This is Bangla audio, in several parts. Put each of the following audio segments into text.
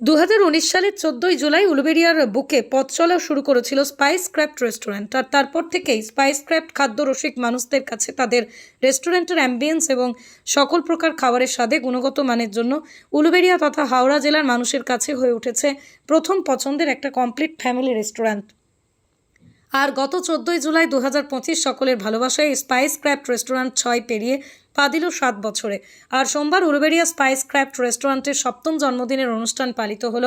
দু সালের চোদ্দই জুলাই উলুবেরিয়ার বুকে পথ চলা শুরু করেছিল স্পাইস ক্র্যাফট রেস্টুরেন্ট। আর তারপর থেকেই স্পাইস ক্র্যাফট খাদ্য রসিক মানুষদের কাছে তাদের রেস্টুরেন্টের অ্যাম্বিয়েন্স এবং সকল প্রকার খাবারের স্বাদে গুণগত মানের জন্য উলুবেরিয়া তথা হাওড়া জেলার মানুষের কাছে হয়ে উঠেছে প্রথম পছন্দের একটা কমপ্লিট ফ্যামিলি রেস্টুরেন্ট। আর গত চোদ্দোই জুলাই দু হাজার পঁচিশ সকলের ভালোবাসায় স্পাইস ক্র্যাফট রেস্টুরেন্ট ছয় পেরিয়ে পা দিল সাত বছরে। আর সোমবার উলুবেরিয়া স্পাইস ক্র্যাফট রেস্টুরেন্টের সপ্তম জন্মদিনের অনুষ্ঠান পালিত হল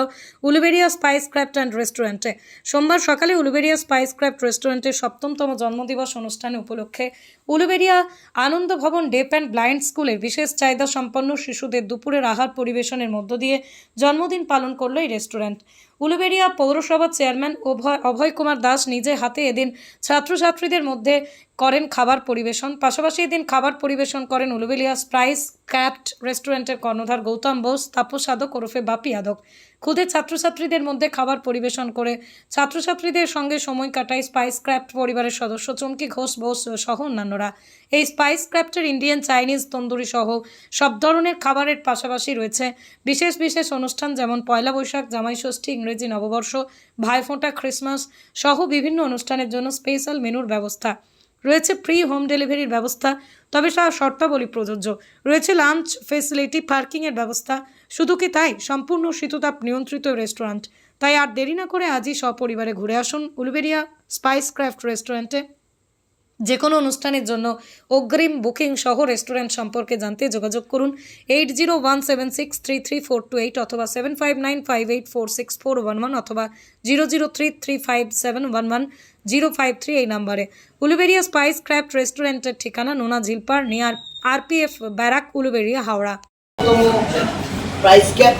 উলুবেরিয়া স্পাইস ক্র্যাফট অ্যান্ড রেস্টুরেন্টে। সোমবার সকালে উলুবেরিয়া স্পাইস ক্র্যাফট রেস্টুরেন্টের সপ্তমতম জন্মদিবস অনুষ্ঠানে উপলক্ষে উলুবেরিয়া আনন্দ ভবন ডেপ অ্যান্ড ব্লাইন্ড স্কুলের বিশেষ চাহিদা সম্পন্ন শিশুদের দুপুরের আহার পরিবেশনের মধ্য দিয়ে জন্মদিন পালন করল এই রেস্টুরেন্ট। উলুবেড়িয়া পৌরসভার চেয়ারম্যান অভয় অভয় কুমার দাস নিজে হাতে এদিন ছাত্রছাত্রীদের মধ্যে করেন খাবার পরিবেশন। পাশাপাশি এদিন খাবার পরিবেশন করেন উলুবেলিয়া স্প্রাইস ক্যাপ্ট রেস্টুরেন্টের কর্ণধার গৌতম বোস, তাপস যাদক ওরফে বাপি যাদক খুদে ছাত্রছাত্রীদের মধ্যে খাবার পরিবেশন করে ছাত্রছাত্রীদের সঙ্গে সময় কাটায় স্পাইস ক্র্যাফট পরিবারের সদস্য চমকি ঘোষ, বোস সহ অন্যান্যরা। এই স্পাইস ক্র্যাফটের ইন্ডিয়ান চাইনিজ তন্দুরি সহ সব ধরনের খাবারের পাশাপাশি রয়েছে বিশেষ বিশেষ অনুষ্ঠান যেমন পয়লা বৈশাখ, জামাই ষষ্ঠী, ইংরেজি নববর্ষ, ভাইফোঁটা ক্রিসমাস সহ বিভিন্ন অনুষ্ঠানের জন্য স্পেশাল মেনুর ব্যবস্থা। রয়েছে ফ্রি হোম ডেলিভারির ব্যবস্থা, তবে সব শর্তাবলী প্রযোজ্য। রয়েছে লাঞ্চ ফেসিলিটি পার্কিংয়ের ব্যবস্থা। শুধু কি তাই? সম্পূর্ণ শীততাপ নিয়ন্ত্রিত রেস্টুরেন্ট তাই আর দেরি না করে আজই সপরিবারে ঘুরে আসুন উলুবেরিয়া স্পাইস ক্রাফট রেস্টুরেন্টে যে কোনো অনুষ্ঠানের জন্য অগ্রিম বুকিং সহ রেস্টুরেন্ট সম্পর্কে জানতে যোগাযোগ করুন eight zero one seven six three three four two eight অথবা seven five nine five eight four six four one one অথবা zero zero three three five seven one one zero five three এই নাম্বারে। উলুবেরিয়া স্পাইস ক্র্যাফট রেস্টুরেন্টের ঠিকানা Nona Jhilpar near RPF barrack Uluberia Howrah. Price cap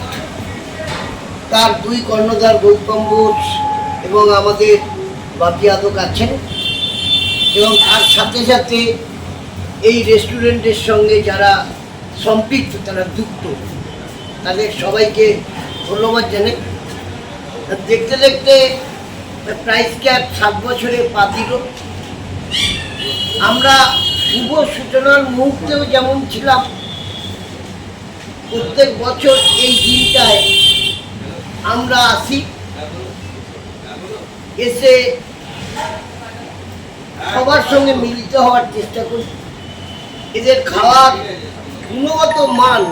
তার দুই কর্ণধার গৌতম বোস এবং আমাদের বাপি আদক আছেন। এবং তার সাথে সাথে এই রেস্টুরেন্টের সঙ্গে যারা সম্পৃক্ত, তারা যুক্ত, তাদের সবাইকে ধন্যবাদ জানাই। দেখতে দেখতে প্রাইস ক্যাপ সাত বছরে পা দিল। আমরা শুভ সূচনার মুহূর্তেও যেমন ছিলাম, প্রত্যেক বছর এই দিনটায় আমরা আসি। এসে সবার সঙ্গে মিলিত হওয়ার চেষ্টা করি। এদের খাওয়ার গুণগত মান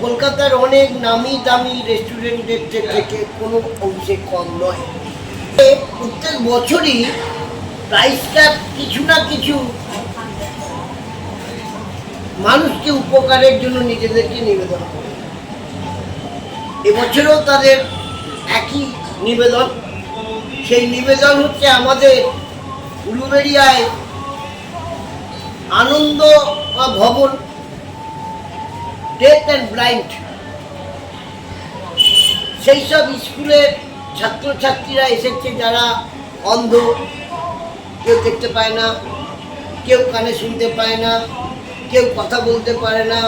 কলকাতার অনেক নামি দামি রেস্টুরেন্টের থেকে কোনো অংশে কম নয়। প্রত্যেক বছরই প্রাইসটা কিছু না কিছু মানুষকে উপকারের জন্য নিজেদেরকে নিবেদন করে। এবছরেও তাদের একই নিবেদন। সেই নিবেদন হচ্ছে আমাদের উলুবেরিয়ায় আনন্দ বা ভবন ডেথ অ্যান্ড ব্লাইন্ড সেই সব স্কুলের ছাত্রছাত্রীরা এসেছে যারা অন্ধ, কেউ দেখতে পায় না, কেউ কানে শুনতে পায় না, কেউ কথা বলতে পারে না।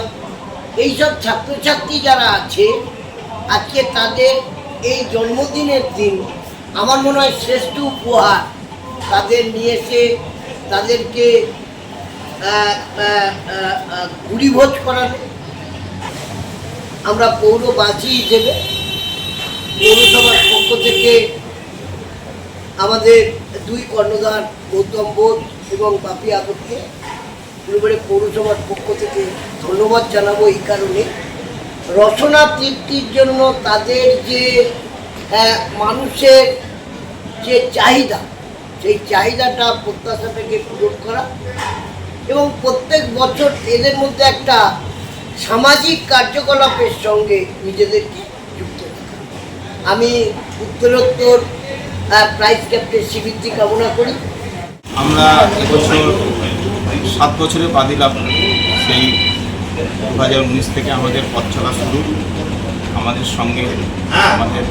এইসব ছাত্রছাত্রী যারা আছে, আজকে তাদের এই জন্মদিনের দিন আমার মনে হয় শ্রেষ্ঠ উপহার। তাদের নিয়ে এসে তাদেরকে গুড়িভোজ করানো আমরা পৌরবাসী হিসেবে পৌরসভার পক্ষ থেকে আমাদের দুই কর্ণধার গৌতম বোধ এবং বাপি আদবকে ফুলবাড়ি পৌরসভার পক্ষ থেকে ধন্যবাদ জানাব এই কারণে। রচনা তৃপ্তির জন্য তাদের যে মানুষের যে চাহিদা সেই চাহিদাটা, প্রত্যাশাটাকে পূরণ করা এবং প্রত্যেক বছর এদের মধ্যে একটা সামাজিক কার্যকলাপের সঙ্গে নিজেদেরকে যুক্ত আমি উত্তরোত্তর প্রাইজ ক্যাপ্টের স্বীকৃতি কামনা করি। আমরা এবছর সাত বছরে পা দিলাম সেই দু হাজার উনিশ থেকে আমাদের পথ চলা শুরু। আমাদের সঙ্গে আমাদের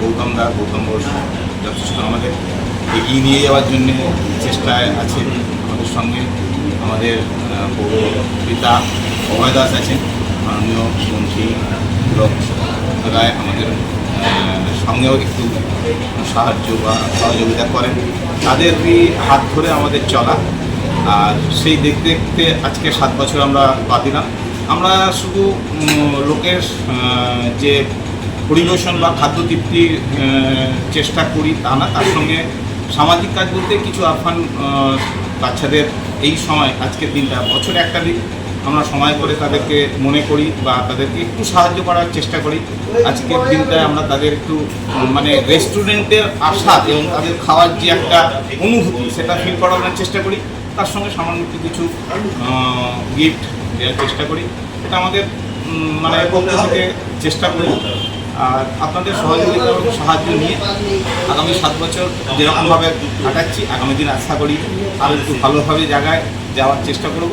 গৌতম দা, গৌতম বোস যথেষ্ট আমাদের এগিয়ে নিয়ে যাওয়ার জন্য চেষ্টায় আছে আমাদের সঙ্গে। আমাদের পিতা অভয় দাস আছেন, মাননীয় মন্ত্রী রায় আমাদের সঙ্গেও একটু সাহায্য বা সহযোগিতা করেন। তাদেরই হাত ধরে আমাদের চলা। আর সেই দেখতে দেখতে আজকে সাত বছর আমরা পা দিলাম। আমরা শুধু লোকের যে পরিবেশন বা খাদ্য তৃপ্তির চেষ্টা করি তা না, তার সঙ্গে সামাজিক কাজ বলতে কিছু আরফান আহ, বাচ্চাদের এই সময় আজকের দিনটা। বছরে একটা দিন আমরা সময় করে তাদেরকে মনে করি বা তাদেরকে একটু সাহায্য করার চেষ্টা করি। আজকের দিনটায় আমরা তাদের একটু মানে রেস্টুরেন্টের আশা এবং তাদের খাওয়ার যে একটা অনুভূতি সেটা ফিল করানোর চেষ্টা করি। তার সঙ্গে সামান্য কিছু গিফট দেওয়ার চেষ্টা করি। এটা আমাদের মানে পক্ষ থেকে চেষ্টা করি। আর আপনাদের সহযোগিতা এবং সাহায্য নিয়ে আগামী সাত বছর যেরকমভাবে কাটাচ্ছি আগামী দিন আশা করি আরও একটু ভালোভাবে জায়গায় যাওয়ার চেষ্টা করব।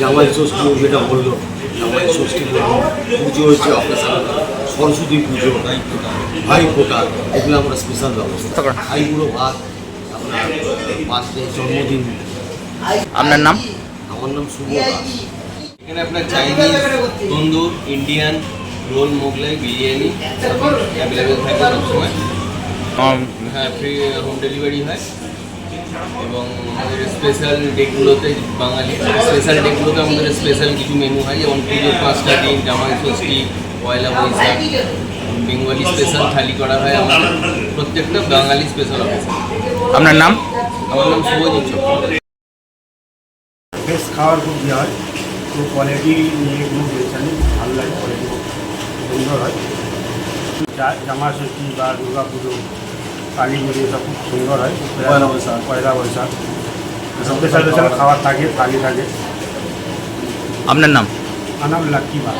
জামাই ষষ্ঠী যেটা বলল জামাই ষষ্ঠী বলল পুজো হচ্ছে অকেশন। সরস্বতী পুজো ভাই ফোটা এগুলো আমরা স্পেশাল ব্যবস্থা। ভাইগুলো ভাত আপনার বার্থডে জন্মদিন আপনার নাম? আমার নাম শুভ দাস। এখানে আপনার Chinese tandoor Indian roll Mughlai biryani available থাকে সবসময় হ্যাঁ ফ্রি হোম ডেলিভারি হয়। এবং আমাদের স্পেশাল ডেগুলোতে বাঙালি স্পেশাল ডেগুলোতে আমাদের স্পেশাল কিছু মেনু হয়। যেমন পুজোর পাঁচটা দিন জামাই ষষ্ঠী পয়লা বৈশাখ বেঙ্গলি স্পেশাল থালি করা হয় আমাদের। প্রত্যেকটা বাঙালি স্পেশাল অফিসার আপনার নাম? আমার নাম শুভজিৎ চক্রবর্তী। বেশ খাওয়ার খুব ইয়ে হয়। খুব কোয়ালিটি নিয়ে কোনো নেই ভালো লাগে কোয়ালিটি সুন্দর হয়। জামা ষষ্ঠী বা দুর্গা পুজো কালী পুজো সব খুব সুন্দর হয়। পয়লা বৈশাখ। পয়লা বৈশাখ। স্পেশাল স্পেশাল খাবার থাকে থালি থাকে। আপনার নাম? আমার নাম লাক্কি বা